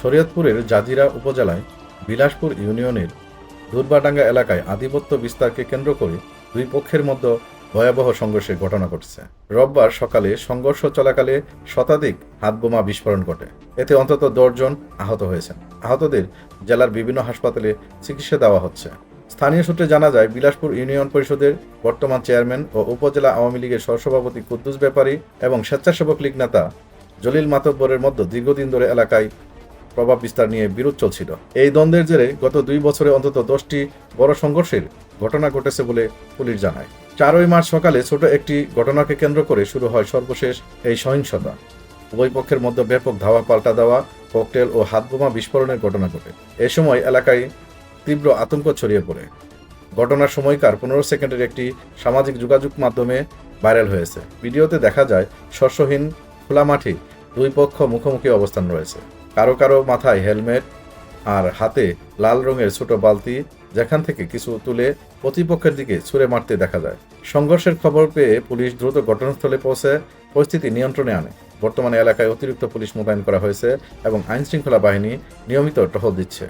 শরীয়তপুরের জাজিরা উপজেলায় বিলাসপুর ইউনিয়নের দুর্বাডাঙ্গা এলাকায় আধিপত্য বিস্তারকে কেন্দ্র করে দুই পক্ষের মধ্যে ভয়াবহ সংঘর্ষের ঘটনা ঘটছে। রোববার সকালে সংঘর্ষ চলাকালে শতাধিক হাতবোমা বিস্ফোরণ ঘটে। এতে অন্তত দশজন আহত হয়েছেন। আহতদের জেলার বিভিন্ন হাসপাতালে চিকিৎসা দেওয়া হচ্ছে। স্থানীয় সূত্রে জানা যায়, বিলাসপুর ইউনিয়ন পরিষদের বর্তমান চেয়ারম্যান ও উপজেলা আওয়ামী লীগের সহসভাপতি কুদ্দুস ব্যাপারী এবং স্বেচ্ছাসেবক লীগ নেতা জলিল মাতব্বরের মধ্যে দীর্ঘদিন ধরে এলাকায় প্রভাব বিস্তার নিয়ে বিরোধ চলছিল। এই দ্বন্দ্বের জেরে গত দুই বছরে অন্তত দশটি বড় সংঘর্ষের ঘটনা ঘটেছে বলে পুলিশ জানায়। চারই মার্চ সকালে ছোট একটি ঘটনাকে কেন্দ্র করে শুরু হয় সর্বশেষ এই সহিংসতা। উভয় পক্ষের মধ্যে ব্যাপক ধাওয়া পাল্টা দেওয়া, ককটেল ও হাতবোমা বিস্ফোরণের ঘটনা ঘটে। এ সময় এলাকায় তীব্র আতঙ্ক ছড়িয়ে পড়ে। ঘটনার সময়কার পনেরো সেকেন্ডের একটি সামাজিক যোগাযোগ মাধ্যমে ভাইরাল হয়েছে। ভিডিওতে দেখা যায় শস্যহীন খোলা মাঠে দুই পক্ষ মুখোমুখি অবস্থান রয়েছে। কারও কারও মাথায় হেলমেট আর হাতে লাল রঙের ছোট বালতি, যেখান থেকে কিছু তুলে প্রতিপক্ষের দিকে ছুড়ে মারতে দেখা যায়। সংঘর্ষের খবর পেয়ে পুলিশ দ্রুত ঘটনাস্থলে পৌঁছে পরিস্থিতি নিয়ন্ত্রণে আনে। বর্তমানে এলাকায় অতিরিক্ত পুলিশ মোতায়েন করা হয়েছে এবং আইনশৃঙ্খলা বাহিনী নিয়মিত টহল দিচ্ছে।